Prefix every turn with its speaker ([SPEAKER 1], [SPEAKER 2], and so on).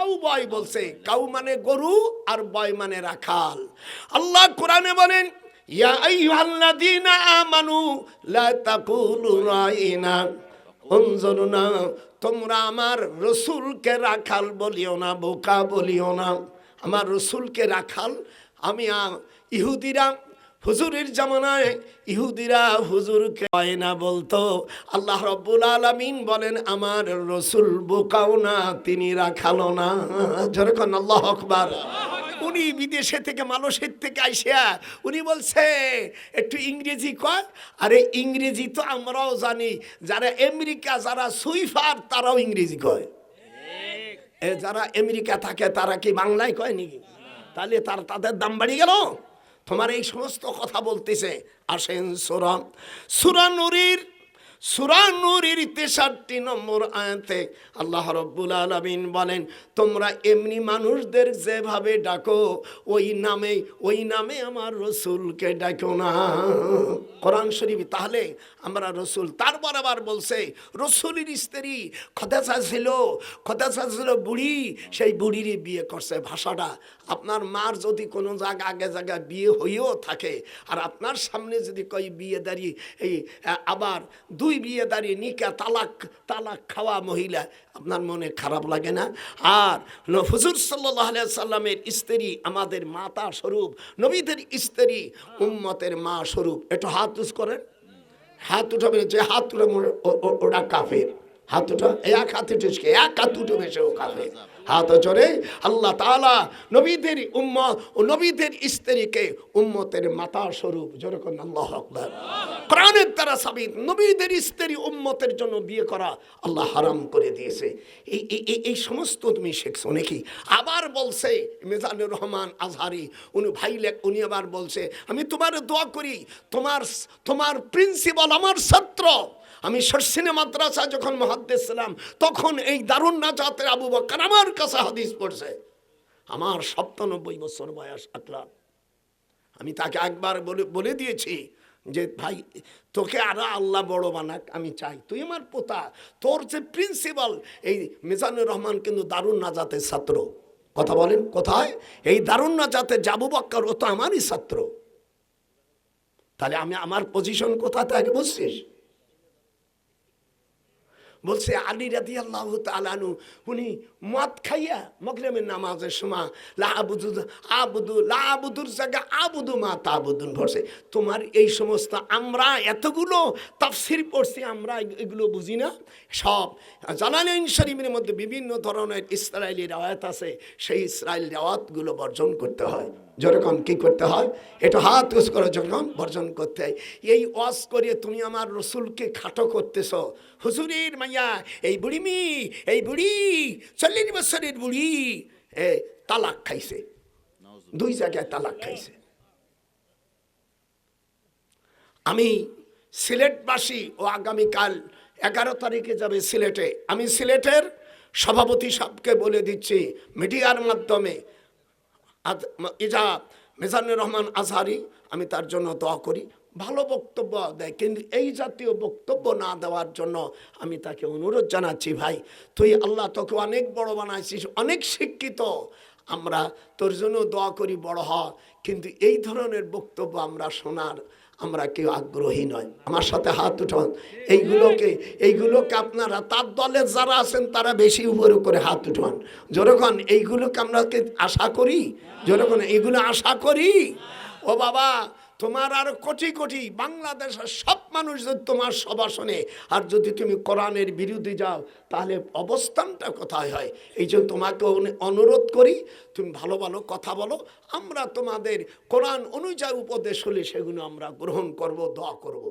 [SPEAKER 1] Cow boy বলছে, cow মানে গরু আর বয় মানে রাখাল। আল্লাহ কোরআনে বলেন, ইয়া আইয়ুহাল্লাযীনা আমানু লা তাকুলু রাইনা, অঞ্জনা তোমরা আমার রসুলকে রাখাল বলিও না, বোকা বলিও না। আমার রসুলকে রাখাল, আমি ইহুদিরা হুজুরের জামানায় ইহুদিরা হুজুরকে হয় না বলতো। আল্লাহ রব্বুল আলমিন বলেন, আমার রসুল বোকাও না, তিনি রাখালো না। যেরকম আল্লাহ আকবার। উনি বিদেশে থেকে, মালয়েশিয়ার থেকে আইসা, উনি বলছে, একটু ইংরেজি কয়? আরে, ইংরেজি তো আমরাও জানি। যারা আমেরিকা, যারা সুইফার, তারাও ইংরেজি কয়। যারা আমেরিকা থাকে, তারা কি বাংলায় কয় নাকি? তাহলে তার, তাদের দাম বাড়ি গেল? তোমার এই সমস্ত কথা বলতেছে আসেন সুরা সুরা নুরির সুরা তেষট্টি নম্বর আয়াতে আল্লাহ রব্বুল আলমিন বলেন, তোমরা এমনি মানুষদের যেভাবে ডাকো, ওই নামে ওই নামে আমার রসুলকে ডাকো না। কোরআন শরীফ তাহলে আমরা রসুল, তারপর আবার বলছে, রসুলের স্ত্রী খতেসা ছিল খতেসা ছিল বুড়ি, সেই বুড়ির বিয়ে করছে। ভাষাটা, আপনার মার যদি কোনো জায়গা, আগে জায়গায় বিয়ে হয়েও থাকে, আর আপনার সামনে যদি কই বিয়ে দাঁড়িয়ে, এই, আবার দুই বিয়ে দাঁড়িয়ে নিকা তালাক তালাক খাওয়া মহিলা, আপনার মনে খারাপ লাগে না? আর হুজুর সাল্লাহ সাল্লামের স্ত্রী আমাদের মাতা স্বরূপ, নবীদের স্ত্রী উম্মতের মা স্বরূপ। একটু হাত উস করেন। হাত উঠাবে যে হাত উঠে ওটা কাফের। হাত উঠা, এক হাত উঠেছে এক হাত উঠবে সে ও কাফের। হাত চড়ে আল্লাহ তাআলা নবীদের উম্মত ও নবীদের স্ত্রীকে উম্মতের মাতা স্বরূপ যেরকম আল্লাহ আকবার। কোরআনের দ্বারা সাবিত নবীদের স্ত্রী উম্মতের জন্য বিয়ে করা আল্লাহ হারাম করে দিয়েছে। এই এই সমস্ত তুমি শিখছো নাকি? আবার বলছে মেজানুর রহমান আজহারি, উনি ভাই লেখ উনি আবার বলছে, আমি তোমার দোয়া করি, তোমার তোমার প্রিন্সিপাল আমার ছাত্র। আমি সরসিনে মাদ্রাসা যখন মহাদ্দেশ ছিলাম, তখন এই দারুণ নাজাতের আবু বকর আমার কাছে হাদিস পড়ছে। আমার সপ্তানব্বই বছর বয়স আকলাম আমি তাকে একবার বলে বলে দিয়েছি যে, ভাই, তোকে আরও আল্লাহ বড় বানাক, আমি চাই। তুই আমার পোতা। তোর যে প্রিন্সিপাল এই মিজানুর রহমান কিন্তু দারুণ নাজাতের ছাত্র। কথা বলেন, কোথায়? এই দারুণ নাজাতের জাবু বাক্কার, ও তো আমারই ছাত্র। তাহলে আমি আমার পজিশন কোথা থেকে বুঝছিস বলছে আলী রাদি আল্লাহ তালানু উনি মদ খাইয়া মগরমের নামাজের সময় লা আবুদু আবুদু লা আবুদুর জায়গা আবুদু মা তাবুদুন ভরছে তোমার এই সমস্ত আমরা এতগুলো তাফসির পড়ছি, আমরা এগুলো বুঝি না? সব জালালাইন শরীফের মধ্যে বিভিন্ন ধরনের ইসরায়েলি রেওয়ায়ত আছে, সেই ইসরায়েল রেওয়াতগুলো বর্জন করতে হয়। যেরকম কি করতে হয়? এটা হাত উস করে যখন বর্জন করতে হয়। এই ওয়াজ করে তুমি আমার রসুলকে খাটো করতেছ। হুজুরের মাইয়া, এই বুড়িমি এই বুড়ি, চল্লিশ বছরের বুড়ি। এ, তালাক খাইছে। দুই জায়গায় তালাক খাইছে। আমি সিলেটবাসী ও আগামীকাল এগারো তারিখে যাবে সিলেটে। আমি সিলেটের সভাপতি সাহেবকে বলে দিচ্ছি, মিডিয়ার মাধ্যমে ম- ইজা মেজানুর রহমান আজহারি, আমি তার জন্য দোয়া করি। ভালো বক্তব্য দেয়, কিন্তু এই জাতীয় বক্তব্য না দেওয়ার জন্য আমি তাকে অনুরোধ জানাচ্ছি, ভাই। তুই আল্লাহ তোকে অনেক বড় বানাইছিস, অনেক শিক্ষিত। আমরা তোর জন্য দোয়া করি, বড় হ। কিন্তু এই ধরনের বক্তব্য আমরা শোনার আমরা কেউ আগ্রহী নয়। আমার সাথে হাত উঠান। এইগুলোকে এইগুলোকে আপনারা, তার দলের যারা আছেন, তারা বেশি উপরে করে হাত উঠান। যেরকম এইগুলোকে আমরা আশা করি যেরকম এইগুলো আশা করি, ও বাবা তোমার আর কোটি কোটি বাংলাদেশের সব মানুষ যদি তোমার সভা শোনে আর যদি তুমি কোরআনের বিরুদ্ধে যাও, তাহলে অবস্থানটা কোথায় হয়? এই জন্য তোমাকে অনুরোধ করি, তুমি ভালো ভালো কথা বলো। আমরা তোমাদের কোরআন অনুযায়ী উপদেশ হলে সেগুলো আমরা গ্রহণ করব, দোয়া করব।